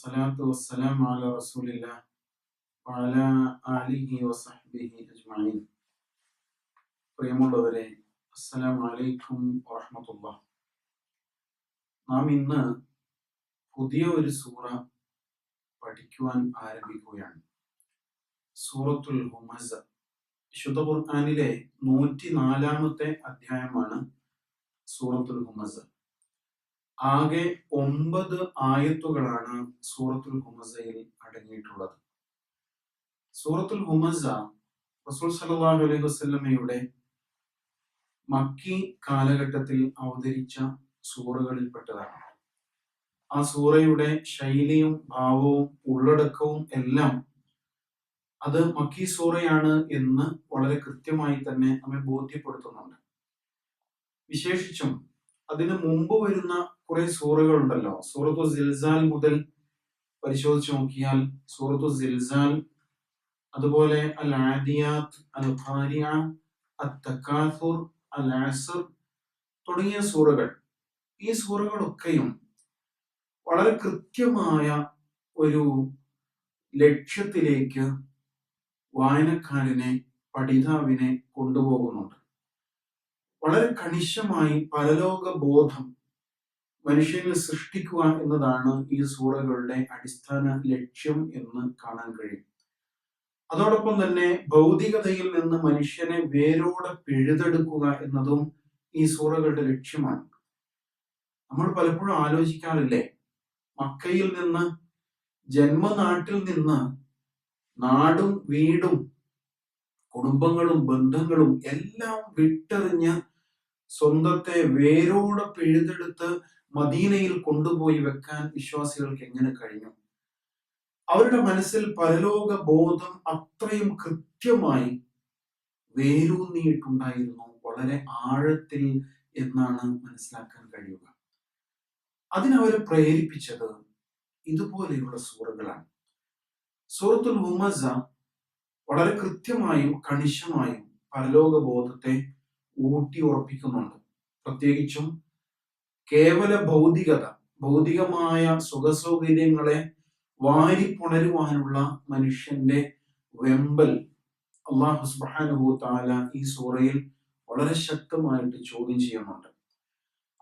വസ്സലാത്തു വസ്സലാം അല റസൂലില്ല അലാ ആലിഹി വസഹ്ബിഹി അജ്മഈൻ പ്രിയമുള്ളവരെ അസ്സലാമു അലൈക്കും വറഹ്മത്തുള്ളാഹ്. നാം ഇന്ന് പുതിയ ഒരു സൂറ പഠിക്കുവാൻ ആരംഭിക്കുകയാണ്. സൂറത്തുൽ ഹുമസ. വിശുദ്ധ ഖുർആനിലെ നൂറ്റി നാലാമത്തെ അധ്യായമാണ് സൂറത്തുൽ ഹുമസ. ആകെ ഒമ്പത് ആയത്തുകളാണ് സൂറത്തുൽ ഹുമസയിൽ അടങ്ങിയിട്ടുള്ളത്. സൂറത്തുൽ ഹുമസ റസൂൽ സല്ലല്ലാഹു അലൈഹി വസ്ലമയുടെ മക്കി കാലഘട്ടത്തിൽ അവതരിച്ച സൂറകളിൽപ്പെട്ടതാണ്. ആ സൂറയുടെ ശൈലിയും ഭാവവും ഉള്ളടക്കവും എല്ലാം അത് മക്കി സൂറയാണ് എന്ന് വളരെ കൃത്യമായി തന്നെ നമ്മെ ബോധ്യപ്പെടുത്തുന്നുണ്ട്. വിശേഷിച്ചും അതിന് മുമ്പ് വരുന്ന കുറെ സൂറകൾ ഉണ്ടല്ലോ സൂറത്തു സിൽസാൽ മുതൽ പരിശോധിച്ച് നോക്കിയാൽ സൂറത്തു സിൽസാൽ അതുപോലെ അൽ ആദിയാത്ത് അൽ ഖാരിയ അത്തക്കാസുർ അൽ ആസർ തുടങ്ങിയ സൂറകൾ. ഈ സൂറകളൊക്കെയും വളരെ കൃത്യമായ ഒരു ലക്ഷ്യത്തിലേക്ക് വായനക്കാരനെ പഠിതാവിനെ കൊണ്ടുപോകുന്നുണ്ട്. വളരെ കണിശമായി പരലോക ബോധം മനുഷ്യനെ സൃഷ്ടിക്കുക എന്നതാണ് ഈ സൂറകളുടെ അടിസ്ഥാന ലക്ഷ്യം എന്ന് കാണാൻ കഴിയും. അതോടൊപ്പം തന്നെ ഭൗതികതയിൽ നിന്ന് മനുഷ്യനെ വേരോടെ പിഴുതെടുക്കുക എന്നതും ഈ സൂറകളുടെ ലക്ഷ്യമാണ്. നമ്മൾ പലപ്പോഴും ആലോചിക്കാറില്ലേ? മക്കയിൽ നിന്ന് ജന്മനാട്ടിൽ നിന്ന് നാടും വീടും കുടുംബങ്ങളും ബന്ധങ്ങളും എല്ലാം വിട്ടെറിഞ്ഞ് സ്വന്തത്തെ വേരോടെ പിഴുതെടുത്ത് മദീനയിൽ കൊണ്ടുപോയി വെക്കാൻ വിശ്വാസികൾക്ക് എങ്ങനെ കഴിഞ്ഞു? അവരുടെ മനസ്സിൽ പരലോക ബോധം അത്രയും കൃത്യമായി വേരൂന്നിയിട്ടുണ്ടായിരുന്നു. വളരെ ആഴത്തിൽ എന്നാണ് മനസ്സിലാക്കാൻ കഴിയുക. അതിനവരെ പ്രേരിപ്പിച്ചത് ഇതുപോലെയുള്ള സൂറകളാണ്. സൂറത്തുൽ ഹുമസ വളരെ കൃത്യമായും കണിശമായും പരലോക ബോധത്തെ ഊട്ടി ഉറപ്പിക്കുന്നുണ്ട് പ്രത്യേകിച്ചും കേവല ഭൗതികത ഭൗതികമായ സുഖസൗകര്യങ്ങളെ വാരിപ്പുണരുവാനുള്ള മനുഷ്യന്റെ വെമ്പൽ അള്ളാഹു താല ഈ സൂറയിൽ വളരെ ശക്തമായിട്ട് ചോദ്യം ചെയ്യുന്നുണ്ട്.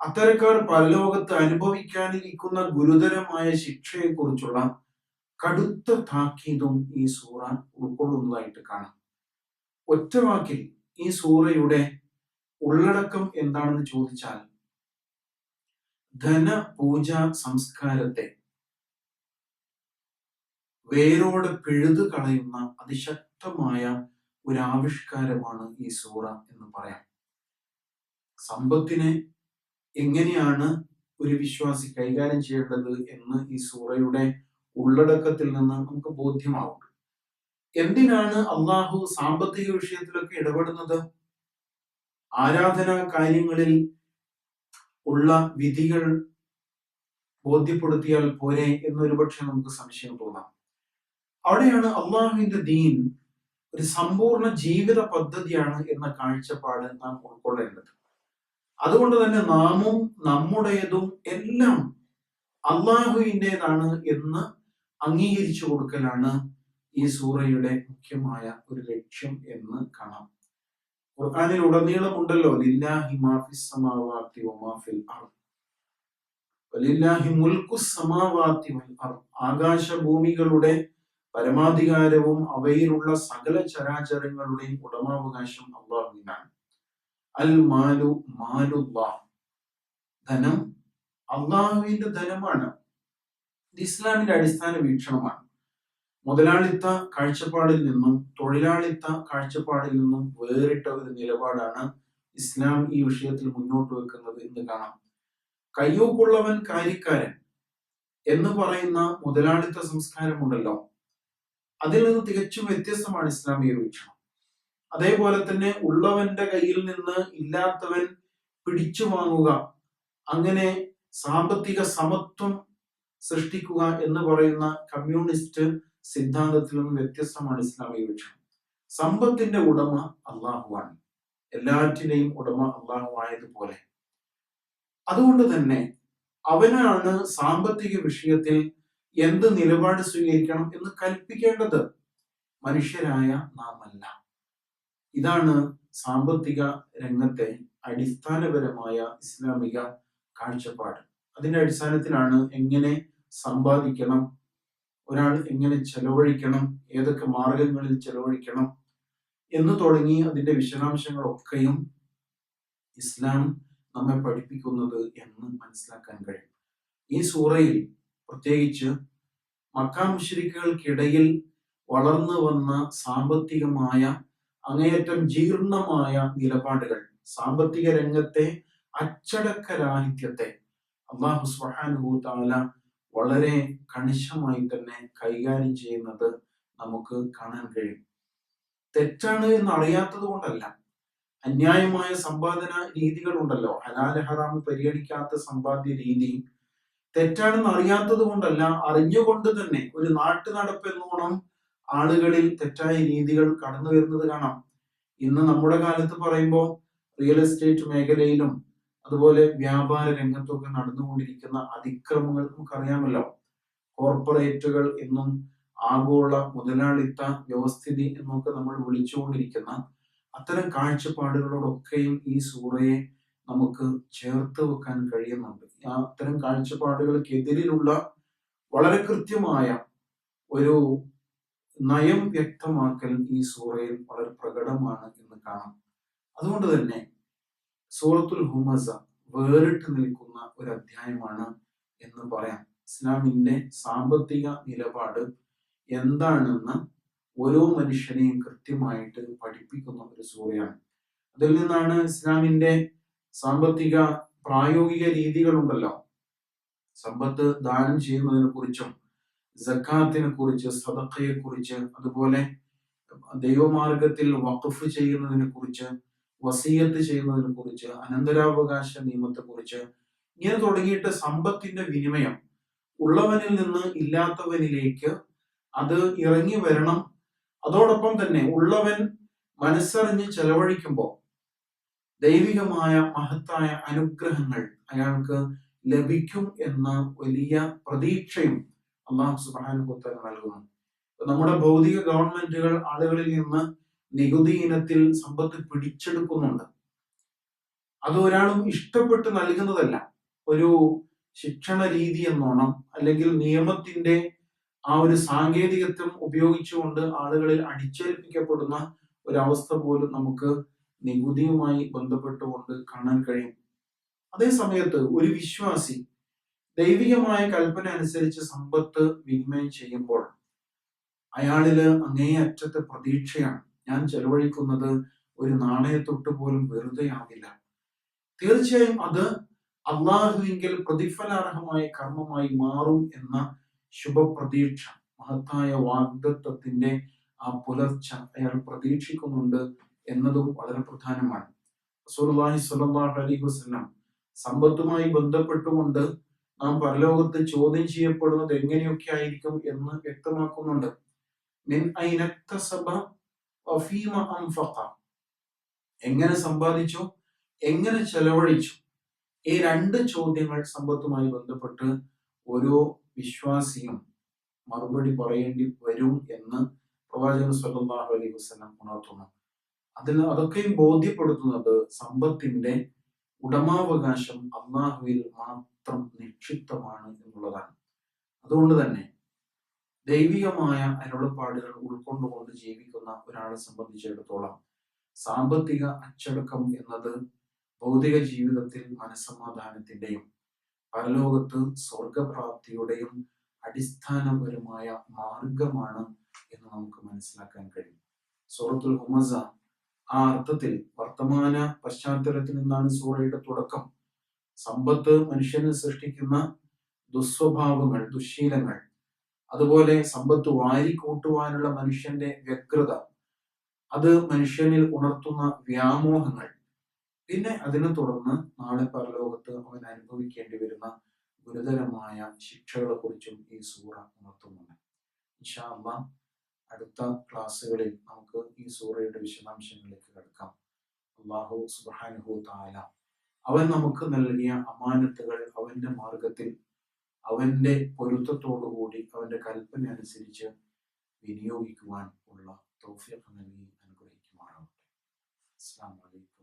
അത്തരക്കാർ പരലോകത്ത് അനുഭവിക്കാനിരിക്കുന്ന ഗുരുതരമായ ശിക്ഷയെക്കുറിച്ചുള്ള കടുത്ത താക്കീതും ഈ സൂറ ഉൾക്കൊള്ളുന്നതായിട്ട് കാണാം. ഒറ്റവാക്കിൽ ഈ സൂറയുടെ ഉള്ളടക്കം എന്താണെന്ന് ചോദിച്ചാൽ ധന പൂജ സംസ്കാരത്തെ വേരോടെ പിഴുതു കളയുന്ന അതിശക്തമായ ഒരു ആവിഷ്കാരമാണ് ഈ സൂറ എന്ന് പറയാം. സമ്പത്തിനെ എങ്ങനെയാണ് ഒരു വിശ്വാസി കൈകാര്യം ചെയ്യേണ്ടത് എന്ന് ഈ സൂറയുടെ ഉള്ളടക്കത്തിൽ നിന്ന് നമുക്ക് ബോധ്യമാവും എന്തിനാണ് അള്ളാഹു സാമ്പത്തിക വിഷയത്തിലൊക്കെ ഇടപെടുന്നത്? ആരാധനാ കാര്യങ്ങളിൽ ഉള്ള വിധികൾ ബോധ്യപ്പെടുത്തിയാൽ പോരെ എന്നൊരുപക്ഷെ നമുക്ക് സംശയം തോന്നാം. അവിടെയാണ് അള്ളാഹുവിന്റെ ദീൻ ഒരു സമ്പൂർണ ജീവിത പദ്ധതിയാണ് എന്ന കാഴ്ചപ്പാട് നാം ഉൾക്കൊള്ളേണ്ടത്. അതുകൊണ്ട് തന്നെ നാമും നമ്മുടേതും എല്ലാം അള്ളാഹുവിന്റെതാണ് എന്ന് അംഗീകരിച്ചു കൊടുക്കലാണ് ഈ സൂറയുടെ മുഖ്യമായ ഒരു ലക്ഷ്യം എന്ന് കാണാം. ഖുർആാനിൽ ഉടനീളം ഉണ്ടല്ലോ ലില്ലാഹി മാഫിസ് സമാവാത്തി വമാഫിൽ അർദ്. വലില്ലാഹി മുൽക്കു സമാവാത്തി വൽ അർദ്. ആകാശഭൂമികളുടെ പരമാധികാരവും അവയിലുള്ള സകല ചരാചരങ്ങളുടെയും ഉടമാവകാശം അള്ളാഹുവിനാണ് അൽ മാലു മാലുല്ലാഹ്. ധനം അള്ളാഹുവിന്റെ ധനമാണ്. ഇസ്ലാമിന്റെ അടിസ്ഥാന വീക്ഷണമാണ്. മുതലാളിത്ത കാഴ്ചപ്പാടിൽ നിന്നും തൊഴിലാളിത്ത കാഴ്ചപ്പാടിൽ നിന്നും വേറിട്ട ഒരു നിലപാടാണ് ഇസ്ലാം ഈ വിഷയത്തിൽ മുന്നോട്ട് വെക്കുന്നത് എന്ന് കാണാം. കയ്യൂക്കുള്ളവൻ കാര്യക്കാരൻ എന്ന് പറയുന്ന മുതലാളിത്ത സംസ്കാരമുണ്ടല്ലോ. അതിൽ നിന്ന് തികച്ചും വ്യത്യസ്തമാണ് ഇസ്ലാമിക വീക്ഷണം. അതേപോലെ തന്നെ ഉള്ളവന്റെ കയ്യിൽ നിന്ന് ഇല്ലാത്തവൻ പിടിച്ചു വാങ്ങുക അങ്ങനെ സാമ്പത്തിക സമത്വം സൃഷ്ടിക്കുക എന്ന് പറയുന്ന കമ്മ്യൂണിസ്റ്റ് സിദ്ധാന്തത്തിൽ നിന്നും വ്യത്യസ്തമാണ് ഇസ്ലാമിക വീക്ഷണം സമ്പത്തിന്റെ ഉടമ അള്ളാഹുവാണ് എല്ലാറ്റിനെയും ഉടമ അള്ളാഹു ആയതുപോലെ അതുകൊണ്ട് തന്നെ അവനാണ് സാമ്പത്തിക വിഷയത്തിൽ എന്ത് നിലപാട് സ്വീകരിക്കണം എന്ന് കൽപ്പിക്കേണ്ടത്. മനുഷ്യരായ നാം അല്ല ഇതാണ് സാമ്പത്തിക രംഗത്തെ അടിസ്ഥാനപരമായ ഇസ്ലാമിക കാഴ്ചപ്പാട്. അതിന്റെ അടിസ്ഥാനത്തിലാണ് എങ്ങനെ സമ്പാദിക്കണം ഒരാൾ എങ്ങനെ ചെലവഴിക്കണം? ഏതൊക്കെ മാർഗങ്ങളിൽ ചെലവഴിക്കണം? എന്ന് തുടങ്ങി അതിന്റെ വിശദാംശങ്ങളൊക്കെയും ഇസ്ലാം നമ്മെ പഠിപ്പിക്കുന്നത് എന്ന് മനസ്സിലാക്കാൻ കഴിയും. ഈ സൂറയിൽ പ്രത്യേകിച്ച് മക്ക വളർന്നു വന്ന സാമ്പത്തികമായ അങ്ങേയറ്റം ജീർണമായ നിലപാടുകൾ സാമ്പത്തിക രംഗത്തെ അച്ചടക്ക രാഹിത്യത്തെ അള്ളാഹു സുഹാനുഭൂ താല വളരെ കണിശമായി തന്നെ കൈകാര്യം ചെയ്യുന്നത് നമുക്ക് കാണാൻ കഴിയും. തെറ്റാണ് എന്ന് അറിയാത്തത് കൊണ്ടല്ല. അന്യായമായ സമ്പാദന രീതികൾ ഉണ്ടല്ലോ. ഹലാൽ ഹറാം പരിഗണിക്കാത്ത സമ്പാദ്യ രീതി. തെറ്റാണെന്ന് അറിയാത്തത് കൊണ്ടല്ല അറിഞ്ഞുകൊണ്ട് തന്നെ ഒരു നാട്ടു നടപ്പെന്നോണം ആളുകളിൽ തെറ്റായ രീതികൾ കടന്നു വരുന്നത് കാണാം. ഇന്ന് നമ്മുടെ കാലത്ത് പറയുമ്പോൾ റിയൽ എസ്റ്റേറ്റ് മേഖലയിലും അതുപോലെ വ്യാപാര രംഗത്തൊക്കെ നടന്നുകൊണ്ടിരിക്കുന്ന അതിക്രമങ്ങൾ നമുക്കറിയാമല്ലോ. കോർപ്പറേറ്റുകൾ എന്നും ആഗോള മുതലാളിത്ത വ്യവസ്ഥിതി എന്നൊക്കെ നമ്മൾ വിളിച്ചുകൊണ്ടിരിക്കുന്ന അത്തരം കാഴ്ചപ്പാടുകളോടൊക്കെയും ഈ സൂറയെ നമുക്ക് ചേർത്ത് വെക്കാൻ കഴിയുന്നുണ്ട്. അത്തരം കാഴ്ചപ്പാടുകൾക്കെതിരിലുള്ള വളരെ കൃത്യമായ ഒരു നയം വ്യക്തമാക്കൽ ഈ സൂറയിൽ വളരെ പ്രകടമാണ് എന്ന് കാണാം. അതുകൊണ്ട് തന്നെ സൂറത്തുൽ ഹുമസ വേറിട്ട് നിൽക്കുന്ന ഒരു അധ്യായമാണ് എന്ന് പറയാം. ഇസ്ലാമിന്റെ സാമ്പത്തിക നിലപാട് എന്താണെന്ന് ഓരോ മനുഷ്യനെയും കൃത്യമായിട്ട് പഠിപ്പിക്കുന്ന ഒരു സൂറയാണ്. അതിൽ നിന്നാണ് ഇസ്ലാമിന്റെ സാമ്പത്തിക പ്രായോഗിക രീതികളുണ്ടല്ലോ. സമ്പത്ത് ദാനം ചെയ്യുന്നതിനെ കുറിച്ചും ജക്കാത്തിനെ കുറിച്ച് സദക്കയെ കുറിച്ച് അതുപോലെ ദൈവമാർഗത്തിൽ വഖഫ് ചെയ്യുന്നതിനെ കുറിച്ച് വസീയത്ത് ചെയ്യുന്നതിനെ കുറിച്ച് അനന്തരാവകാശ നിയമത്തെ കുറിച്ച് ഇങ്ങനെ തുടങ്ങിയിട്ട് സമ്പത്തിന്റെ വിനിമയം ഉള്ളവനിൽ നിന്ന് ഇല്ലാത്തവനിലേക്ക് അത് ഇറങ്ങി വരണം. അതോടൊപ്പം തന്നെ ഉള്ളവൻ മനസ്സറിഞ്ഞ് ചെലവഴിക്കുമ്പോൾ ദൈവികമായ മഹത്തായ അനുഗ്രഹങ്ങൾ അയാൾക്ക് ലഭിക്കും എന്ന വലിയ പ്രതീക്ഷയും അള്ളാഹു സുബാനുഭൂത്തല നൽകുന്നു. നമ്മുടെ ഭൗതിക ഗവൺമെന്റുകൾ ആളുകളിൽ നിന്ന് നികുതി ഇനത്തിൽ സമ്പത്ത് പിടിച്ചെടുക്കുന്നുണ്ട്. അത് ഒരാളും ഇഷ്ടപ്പെട്ട് നൽകുന്നതല്ല. ഒരു ശിക്ഷണ രീതി എന്നോണം അല്ലെങ്കിൽ നിയമത്തിന്റെ ആ ഒരു സാങ്കേതികത്വം ഉപയോഗിച്ചുകൊണ്ട് ആളുകളിൽ അടിച്ചേൽപ്പിക്കപ്പെടുന്ന ഒരവസ്ഥ പോലും നമുക്ക് നികുതിയുമായി ബന്ധപ്പെട്ടുകൊണ്ട് കാണാൻ കഴിയും. അതേ സമയത്ത് ഒരു വിശ്വാസി ദൈവികമായ കൽപ്പന അനുസരിച്ച് സമ്പത്ത് വിനിമയം ചെയ്യുമ്പോൾ അയാളിൽ അങ്ങേയറ്റത്തെ പ്രതീക്ഷയാണ്. ഞാൻ ചെലവഴിക്കുന്നത് ഒരു നാണയത്തൊട്ട് പോലും വെറുതെ ആവില്ല. തീർച്ചയായും അത് അള്ളാഹുവിങ്കിൽ പ്രതിഫലാർഹമായ കർമ്മമായി മാറും എന്ന ശുഭപ്രതീക്ഷ മഹത്തായ വാഗ്ദത്വത്തിന്റെ ആ പുലർച്ച അയാൾ പ്രതീക്ഷിക്കുന്നുണ്ട് എന്നതും വളരെ പ്രധാനമാണ്. റസൂലുള്ളാഹി സ്വല്ലല്ലാഹു അലൈഹി വസല്ലം സമ്പത്തുമായി ബന്ധപ്പെട്ടുകൊണ്ട് നാം പരലോകത്ത് ചോദ്യം ചെയ്യപ്പെടുന്നത് എങ്ങനെയൊക്കെ ആയിരിക്കും എന്ന് വ്യക്തമാക്കുന്നുണ്ട്. എങ്ങനെ സമ്പാദിച്ചു? എങ്ങനെ ചെലവഴിച്ചു? ഈ രണ്ട് ചോദ്യങ്ങൾ സമ്പത്തുമായി ബന്ധപ്പെട്ട് ഓരോ വിശ്വാസിയും മറുപടി പറയേണ്ടി വരും എന്ന് പ്രവാചകൻ സ്വല്ലാഹു അലൈഹി വസല്ലം ഉണർത്തുന്നു. അതിൽ അതൊക്കെയും ബോധ്യപ്പെടുത്തുന്നത് സമ്പത്തിന്റെ ഉടമാവകാശം അള്ളാഹുവിൽ മാത്രം നിക്ഷിപ്തമാണ് എന്നുള്ളതാണ്. അതുകൊണ്ട് തന്നെ ദൈവികമായ അരുളപ്പാടുകൾ ഉൾക്കൊണ്ടുകൊണ്ട് ജീവിക്കുന്ന ഒരാളെ സംബന്ധിച്ചിടത്തോളം സാമ്പത്തിക അച്ചടക്കം എന്നത് ഭൗതിക ജീവിതത്തിൽ മനസമാധാനത്തിന്റെയും പരലോകത്ത് സ്വർഗപ്രാപ്തിയുടെയും അടിസ്ഥാനപരമായ മാർഗമാണ് എന്ന് നമുക്ക് മനസ്സിലാക്കാൻ കഴിയും. സൂറത്തുൽ ഹുമസ ആ അർത്ഥത്തിൽ വർത്തമാന പശ്ചാത്തലത്തിൽ നിന്നാണ് സൂറയുടെ തുടക്കം. സമ്പത്ത് മനുഷ്യന് സൃഷ്ടിക്കുന്ന ദുസ്വഭാവങ്ങൾ ദുശീലങ്ങൾ അതുപോലെ സമ്പത്ത് വാരിക്കൂട്ടുവാനുള്ള മനുഷ്യന്റെ വ്യഗ്രത. അത് മനുഷ്യനിൽ ഉണർത്തുന്ന വ്യാമോഹങ്ങൾ. പിന്നെ അതിനെ തുടർന്ന് നാളെ പരലോകത്ത് അവൻ അനുഭവിക്കേണ്ടി വരുന്ന ഗുരുതരമായ ശിക്ഷകളെ കുറിച്ചും ഈ സൂറ ഉണർത്തുന്നുണ്ട്. അടുത്ത ക്ലാസ്സുകളിൽ നമുക്ക് ഈ സൂറയുടെ വിശദാംശങ്ങളിലേക്ക് കിടക്കാം. അള്ളാഹു സുബാനുഹു താല അവൻ നമുക്ക് നൽകിയ അമാനത്തുകൾ അവന്റെ മാർഗത്തിൽ അവന്റെ പൊരുത്തത്തോടുകൂടി അവന്റെ കൽപ്പന അനുസരിച്ച് വിനിയോഗിക്കുവാൻ ഉള്ള തൗഫീഖ് നൽകി അനുഗ്രഹിക്കുമാറാവട്ടെ. അസ്സാം വലൈക്കും